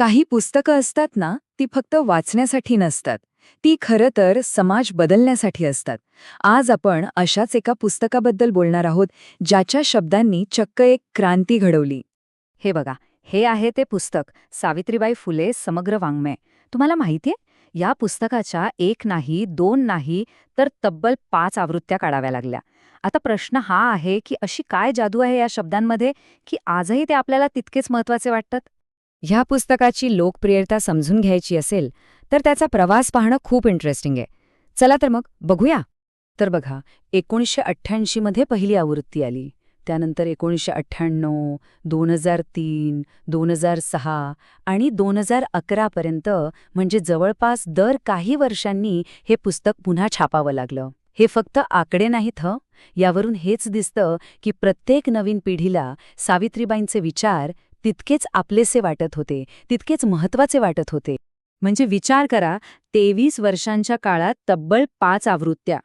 काही पुस्तकं असतात ना ती फक्त वाचण्यासाठी नसतात. ती खरं तर समाज बदलण्यासाठी असतात. आज आपण अशाच एका पुस्तकाबद्दल बोलणार आहोत ज्याच्या शब्दांनी चक्क एक क्रांती घडवली. हे बघा हे आहे ते पुस्तक सावित्रीबाई फुले समग्र वाङ्मय. तुम्हाला माहितीये? या पुस्तकाच्या एक नाही दोन नाही तर तब्बल पाच आवृत्त्या काढाव्या लागल्या. आता प्रश्न हा आहे की अशी काय जादू आहे या शब्दांमध्ये की आजही ते आपल्याला तितकेच महत्त्वाचे वाटतात? ह्या पुस्तकाची लोकप्रियता समजून घ्यायची असेल तर त्याचा प्रवास पाहणं खूप इंटरेस्टिंग आहे. चला तर मग बघूया. तर बघा एकोणीसशे अठ्ठ्याऐंशीमध्ये पहिली आवृत्ती आली. त्यानंतर एकोणीसशे अठ्ठ्याण्णव दोन हजार तीन दोन हजार सहा आणि दोन हजार अकरापर्यंत म्हणजे जवळपास दर काही वर्षांनी हे पुस्तक पुन्हा छापावं लागलं. हे फक्त आकडे नाहीत हं. यावरून हेच दिसतं की प्रत्येक नवीन पिढीला सावित्रीबाईंचे विचार तितकेच आपलेसे वाटत होते तितकेच महत्त्वाचे वाटत होते. म्हणजे विचार करा तेवीस वर्षांच्या काळात तब्बल पाच आवृत्त्या.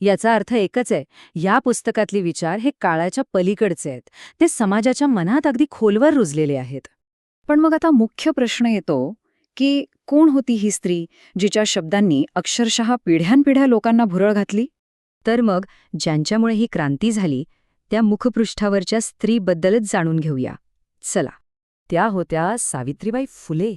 याचा अर्थ एकच आहे या पुस्तकातले विचार हे काळाच्या पलीकडचे आहेत. ते समाजाच्या मनात अगदी खोलवर रुजलेले आहेत. पण मग आता मुख्य प्रश्न येतो की कोण होती ही स्त्री जिच्या शब्दांनी अक्षरशः पिढ्यानपिढ्या लोकांना भुरळ घातली? तर मग ज्यांच्यामुळे ही क्रांती झाली त्या मुखपृष्ठावरच्या स्त्रीबद्दलच जाणून घेऊया. चला. त्या होत्या सावित्रीबाई फुले.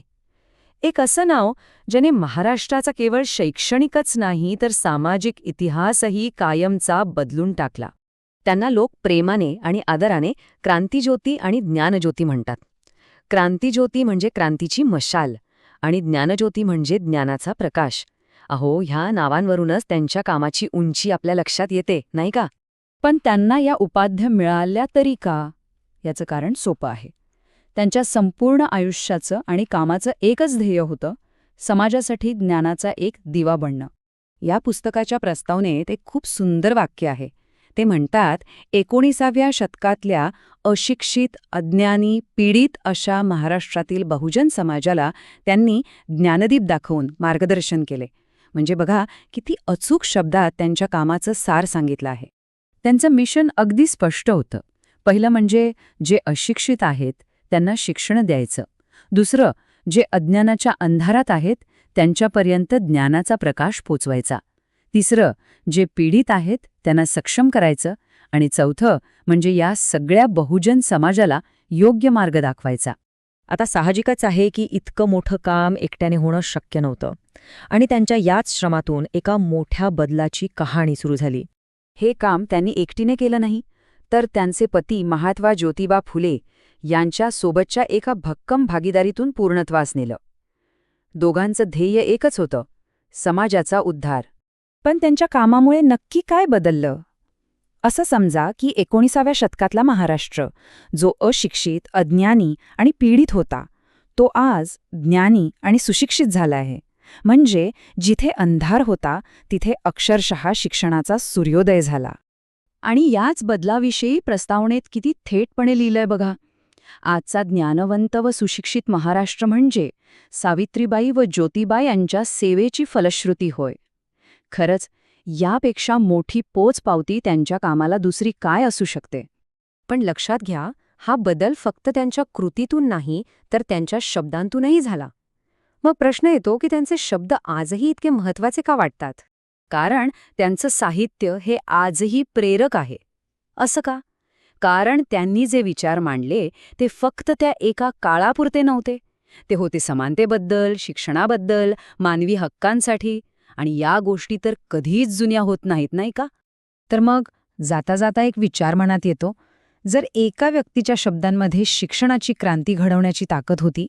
एक असं नाव ज्याने महाराष्ट्राचा केवळ शैक्षणिकच नाही तर सामाजिक इतिहासही कायमचा बदलून टाकला. त्यांना लोक प्रेमाने आणि आदराने क्रांतिज्योती आणि ज्ञानज्योती म्हणतात. क्रांतिज्योती म्हणजे क्रांतीची मशाल आणि ज्ञानज्योती म्हणजे ज्ञानाचा प्रकाश. अहो ह्या नावांवरूनच त्यांच्या कामाची उंची आपल्या लक्षात येते नाही का? पण त्यांना या उपाध्य मिळाल्या तरी का? याचं कारण सोपं आहे. त्यांच्या संपूर्ण आयुष्याचं आणि कामाचं एकच ध्येय होतं समाजासाठी ज्ञानाचा एक दिवा बनणं. या पुस्तकाच्या प्रस्तावनेत एक खूप सुंदर वाक्य आहे. ते म्हणतात एकोणीसाव्या शतकातल्या अशिक्षित अज्ञानी पीडित अशा महाराष्ट्रातील बहुजन समाजाला त्यांनी ज्ञानदीप दाखवून मार्गदर्शन केले. म्हणजे बघा किती अचूक शब्दात त्यांच्या कामाचं सार सांगितलं आहे. त्यांचं मिशन अगदी स्पष्ट होतं. पहिलं म्हणजे जे अशिक्षित आहेत त्यांना शिक्षण द्यायचं. दुसरं जे अज्ञानाच्या अंधारात आहेत त्यांच्यापर्यंत ज्ञानाचा प्रकाश पोचवायचा. तिसरं जे पीडित आहेत त्यांना सक्षम करायचं. आणि चौथं म्हणजे या सगळ्या बहुजन समाजाला योग्य मार्ग दाखवायचा. आता साहजिकच आहे की इतकं मोठं काम एकट्याने होणं शक्य नव्हतं. आणि त्यांच्या याच श्रमातून एका मोठ्या बदलाची कहाणी सुरू झाली. हे काम त्यांनी एकटीने केलं नाही. तर त्यांचे पती महात्मा ज्योतिबा फुले यांच्या सोबतच्या एका भक्कम भागीदारीतून पूर्णत्वास नेलं. दोघांचं ध्येय एकच होतं समाजाचा उद्धार. पण त्यांच्या कामामुळे नक्की काय बदललं? असं समजा की एकोणीसाव्या शतकातला महाराष्ट्र जो अशिक्षित अज्ञानी आणि पीडित होता तो आज ज्ञानी आणि सुशिक्षित झाला आहे. म्हणजे जिथे अंधार होता तिथे अक्षरशः शिक्षणाचा सूर्योदय झाला. आणि याच बदलाविषयी प्रस्तावनेत किती थेटपणे लिहिलंय बघा. आजचा ज्ञानवंत व सुशिक्षित महाराष्ट्र म्हणजे सावित्रीबाई व ज्योतिबा यांच्या सेवेची फलश्रुती होय. खरंच यापेक्षा मोठी पोचपावती त्यांच्या कामाला दुसरी काय असू शकते? पण लक्षात घ्या हा बदल फक्त त्यांच्या कृतीतून नाही तर त्यांच्या शब्दांतूनही झाला. मग प्रश्न येतो की त्यांचे शब्द आजही इतके महत्त्वाचे का वाटतात? कारण त्यांचं साहित्य हे आजही प्रेरक आहे. असं का? कारण त्यांनी जे विचार मांडले ते फक्त त्या एका काळापुरते नव्हते. ते होते समानतेबद्दल शिक्षणाबद्दल मानवी हक्कांसाठी आणि या गोष्टी तर कधीच जुन्या होत नाहीत नाही का? तर मग जाता जाता एक विचार मनात येतो. जर एका व्यक्तीच्या शब्दांमध्ये शिक्षणाची क्रांती घडवण्याची ताकद होती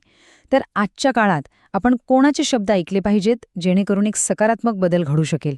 तर आजच्या काळात आपण कोणाचे शब्द ऐकले पाहिजेत जेणेकरून एक सकारात्मक बदल घडू शकेल?